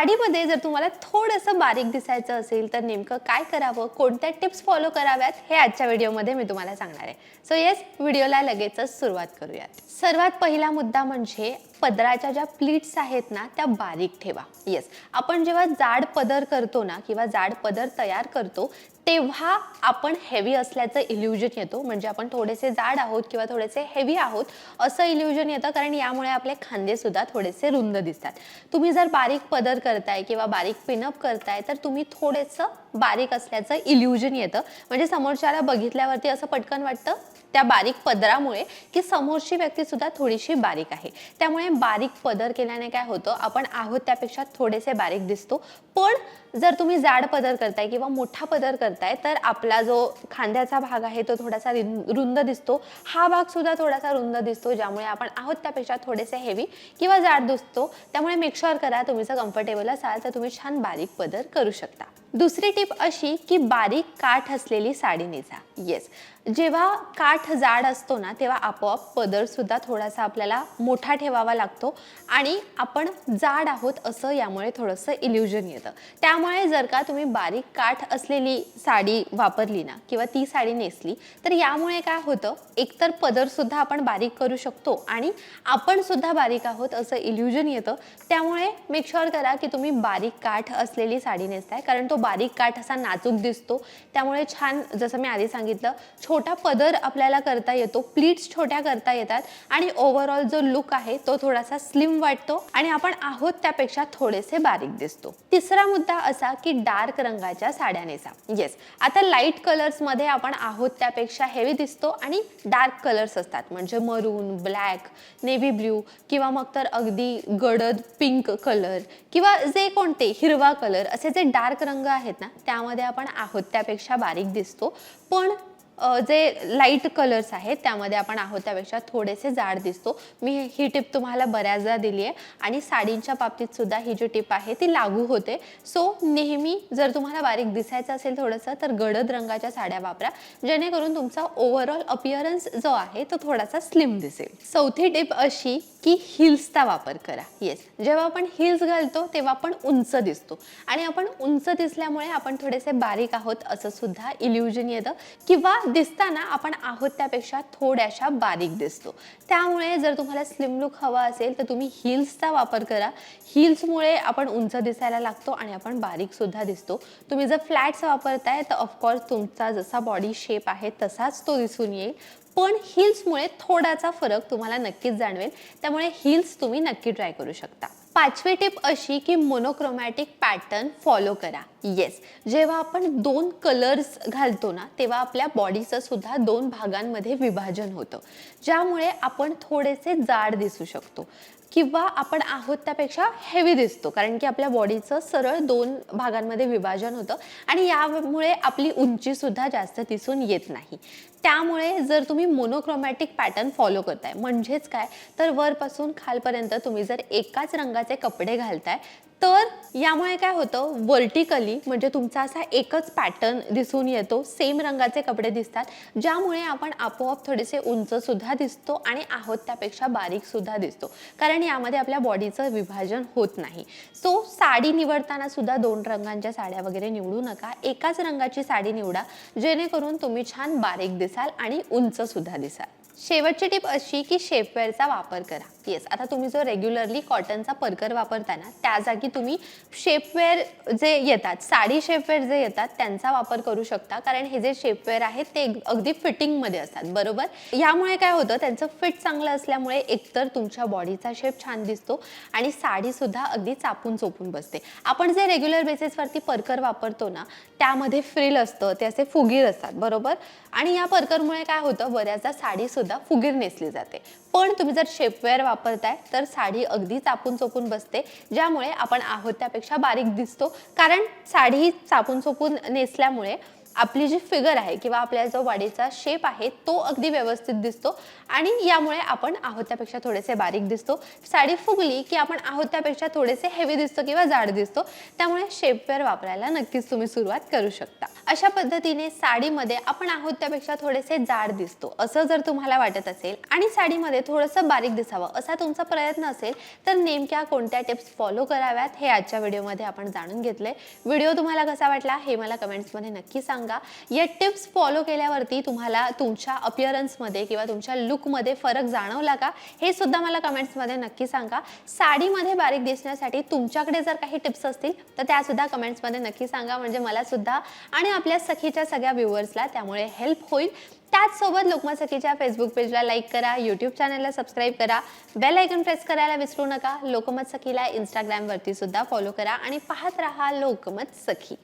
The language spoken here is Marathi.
साडीमध्ये जर तुम्हाला थोडंसं बारीक दिसायचं असेल तर नेमकं काय करावं कोणत्या टिप्स फॉलो कराव्यात हे आजच्या व्हिडिओमध्ये मी तुम्हाला सांगणार आहे. सो येस व्हिडिओला लगेचच सुरुवात करूयात. सर्वात पहिला मुद्दा म्हणजे पदराच्या ज्या प्लीट्स आहेत ना त्या बारीक ठेवा. येस आपण जेव्हा जाड पदर करतो ना किंवा जाड पदर तयार करतो तेव्हा आपण हेवी असल्याचं इल्युजन येतो. म्हणजे आपण थोडेसे जाड आहोत किंवा थोडेसे हेवी आहोत असं इल्युजन येतं. कारण यामुळे आपले खांदे सुद्धा थोडेसे रुंद दिसतात. तुम्ही जर बारीक पदर करताय किंवा बारीक पिनअप करताय तर तुम्ही थोडंसं बारीक असल्याचं इल्युजन येतं. म्हणजे समोरच्याला बघितल्यावरती असं पटकन वाटतं त्या बारीक पदरामुळे की समोरची व्यक्ती सुद्धा थोडीशी बारीक आहे. त्यामुळे बारीक पदर केल्याने काय होतं आपण आहोत त्यापेक्षा थोडेसे बारीक दिसतो. पण जर तुम्ही जाड पदर करताय किंवा मोठा पदर करताय तर आपला जो खांद्याचा भाग आहे तो थोडासा रुंद दिसतो. हा भाग सुद्धा थोडासा रुंद दिसतो ज्यामुळे आपण आहोत त्यापेक्षा थोडेसे हेवी किंवा जाड दिसतो. त्यामुळे मेकशुअर करा तुम्ही जर कम्फर्टेबल असाल तर तुम्ही छान बारीक पदर करू शकता. दुसरी टिप अशी की बारीक काठ असलेली साडी नेसा. येस जेव्हा काठ जाड असतो ना तेव्हा आपोआप पदर सुद्धा थोडासा आपल्याला मोठा ठेवावा लागतो आणि आपण जाड आहोत असं यामुळे थोडंसं इल्युजन येतं. त्या त्यामुळे जर का तुम्ही बारीक काठ असलेली साडी वापरली ना किंवा ती साडी नेसली तर यामुळे काय होतं एकतर पदरसुद्धा आपण बारीक करू शकतो आणि आपण सुद्धा बारीक आहोत असं इल्युजन येतं. त्यामुळे मेक शुअर करा की तुम्ही बारीक काठ असलेली साडी नेसताय कारण तो बारीक काठ असा नाजूक दिसतो. त्यामुळे छान जसं मी आधी सांगितलं छोटा पदर आपल्याला करता येतो प्लीट्स छोट्या करता येतात आणि ओव्हरऑल जो लुक आहे तो थोडासा स्लिम वाटतो आणि आपण आहोत त्यापेक्षा थोडेसे बारीक दिसतो. तिसरा मुद्दा असा की डार्क रंगाच्या साड्या नेसा येस आता लाइट कलर्समध्ये आपण आहोत त्यापेक्षा हेवी दिसतो आणि डार्क कलर्स असतात. म्हणजे मरून ब्लॅक नेव्ही ब्ल्यू किंवा मग तर अगदी गडद पिंक कलर किंवा जे कोणते हिरवा कलर असे जे डार्क रंग आहेत ना त्यामध्ये आपण आहोत त्यापेक्षा बारीक दिसतो. पण जे लाइट कलर्स आहेत त्यामध्ये आपण आहोत त्यापेक्षा थोडेसे जाड दिसतो. मी ही टिप तुम्हाला बऱ्याचदा दिली आहे आणि साडींच्या बाबतीत सुद्धा ही जी टिप आहे ती लागू होते. सो नेहमी जर तुम्हाला बारीक दिसायचं असेल थोडंसं तर गडद रंगाच्या साड्या वापरा. जेणेकरून तुमचा ओव्हरऑल अपिअरन्स जो आहे तो थोडासा स्लिम दिसेल. चौथी टिप अशी की हिल्सचा वापर करा. येस जेव्हा आपण हिल्स घालतो तेव्हा आपण उंच दिसतो. आणि आपण उंच दिसल्यामुळे आपण थोडेसे बारीक आहोत असं सुद्धा इल्युजन येतं. किंवा दिसताना आपण आहोत त्यापेक्षा थोड्याशा बारीक दिसतो. त्यामुळे जर तुम्हाला स्लिम लुक हवा असेल तर तुम्ही हिल्सचा वापर करा. हिल्समुळे आपण उंच दिसायला लागतो आणि आपण बारीकसुद्धा दिसतो. तुम्ही जर फ्लॅट्स वापरताय तर ऑफकोर्स तुमचा जसा बॉडी शेप आहे तसाच तो दिसून येईल. पण हिल्समुळे थोडासा फरक तुम्हाला नक्कीच जाणवेल. त्यामुळे हिल्स तुम्ही नक्की ट्राय करू शकता. पाचवी टिप अशी की मोनोक्रोमॅटिक पॅटर्न फॉलो करा. येस जेव्हा आपण दोन कलर्स घालतो ना तेव्हा आपल्या बॉडीचं सुद्धा दोन भागांमध्ये विभाजन होतं. ज्यामुळे आपण थोडेसे जाड दिसू शकतो. किंवा आपण आहोत त्यापेक्षा हेवी दिसतो. कारण की आपल्या बॉडीचं सरळ दोन भागांमध्ये विभाजन होतं आणि यामुळे आपली उंची सुद्धा जास्त दिसून येत नाही. त्यामुळे जर तुम्ही मोनोक्रोमॅटिक पॅटर्न फॉलो करताय म्हणजेच काय? तर वरपासून खालपर्यंत तुम्ही जर एकाच रंगाचे कपडे घालताय तर यामुळे काय होतं वर्टिकली म्हणजे तुमचा असा एकच पॅटर्न दिसून येतो सेम रंगाचे कपडे दिसतात ज्यामुळे आपण आपोआप थोडेसे उंचसुद्धा दिसतो आणि आहोत त्यापेक्षा बारीकसुद्धा दिसतो. कारण यामध्ये आपल्या बॉडीचं विभाजन होत नाही. सो साडी निवडताना सुद्धा दोन रंगांच्या साड्या वगैरे निवडू नका. एकाच रंगाची साडी निवडा जेणेकरून तुम्ही छान बारीक दिसाल आणि उंचसुद्धा दिसाल. शेवटची टिप अशी की शेपवेअरचा वापर करा. येस आता तुम्ही जो रेग्युलरली कॉटनचा परकर वापरता ना त्या जागी तुम्ही शेपवेअर जे येतात साडी शेपवेअर जे येतात त्यांचा वापर करू शकता. कारण हे जे शेपवेअर आहेत ते अगदी फिटिंगमध्ये असतात. बरोबर? यामुळे काय होतं त्यांचं फिट चांगलं असल्यामुळे एकतर तुमच्या बॉडीचा शेप छान दिसतो आणि साडीसुद्धा अगदी चापून चोपून बसते. आपण जे रेग्युलर बेसिसवरती परकर वापरतो ना त्यामध्ये फ्रिल असतं ते असे फुगीर असतात. बरोबर? आणि या परकरमुळे काय होतं बऱ्याचदा साडी सुद्धा फुगीर नेसली जाते. पण तुम्ही जर शेपवेअर वापरताय तर साडी अगदी चापून चोपून बसते ज्यामुळे आपण आहोत त्यापेक्षा बारीक दिसतो. कारण साडी चापून चोपून नेसल्यामुळे आपली जी फिगर आहे किंवा आपल्या जो वाढीचा शेप आहे तो अगदी व्यवस्थित दिसतो. आणि यामुळे आपण आहोत त्यापेक्षा थोडेसे बारीक दिसतो. साडी फुगली की आपण आहोत त्यापेक्षा थोडेसे हेवी दिसतो किंवा जाड दिसतो त्यामुळे शेपवेअर वापरायला नक्कीच तुम्ही सुरुवात करू शकता. अशा पद्धतीने साडीमध्ये आपण आहोत त्यापेक्षा थोडेसे जाड दिसतो असं जर तुम्हाला वाटत असेल. आणि साडीमध्ये थोडंसं बारीक दिसावं असा तुमचा प्रयत्न असेल तर नेमक्या कोणत्या टिप्स फॉलो कराव्यात हे आजच्या व्हिडिओमध्ये आपण जाणून घेतलंय. व्हिडिओ तुम्हाला कसा वाटला हे मला कमेंट्समध्ये नक्की सांगा. सांगा या टिप्स फॉलो केल्यावरती तुम्हाला तुमच्या अपिअरन्समध्ये किंवा तुमच्या लुकमध्ये फरक जाणवला का? हे सुद्धा मला कमेंट्समध्ये नक्की सांगा. साडीमध्ये बारीक दिसण्यासाठी तुमच्याकडे जर काही टिप्स असतील तर त्यासुद्धा कमेंट्समध्ये नक्की सांगा. म्हणजे मला सुद्धा आणि आपल्या सखीच्या सगळ्या व्ह्युअर्सला त्यामुळे हेल्प होईल. त्याचसोबत लोकमत सखीच्या फेसबुक पेजला लाईक करा यूट्यूब चॅनलला सबस्क्राईब करा. बेल आयकन प्रेस करायला विसरू नका. लोकमत सखीला इंस्टाग्रामवरती सुद्धा फॉलो करा आणि पाहत राहा लोकमत सखी.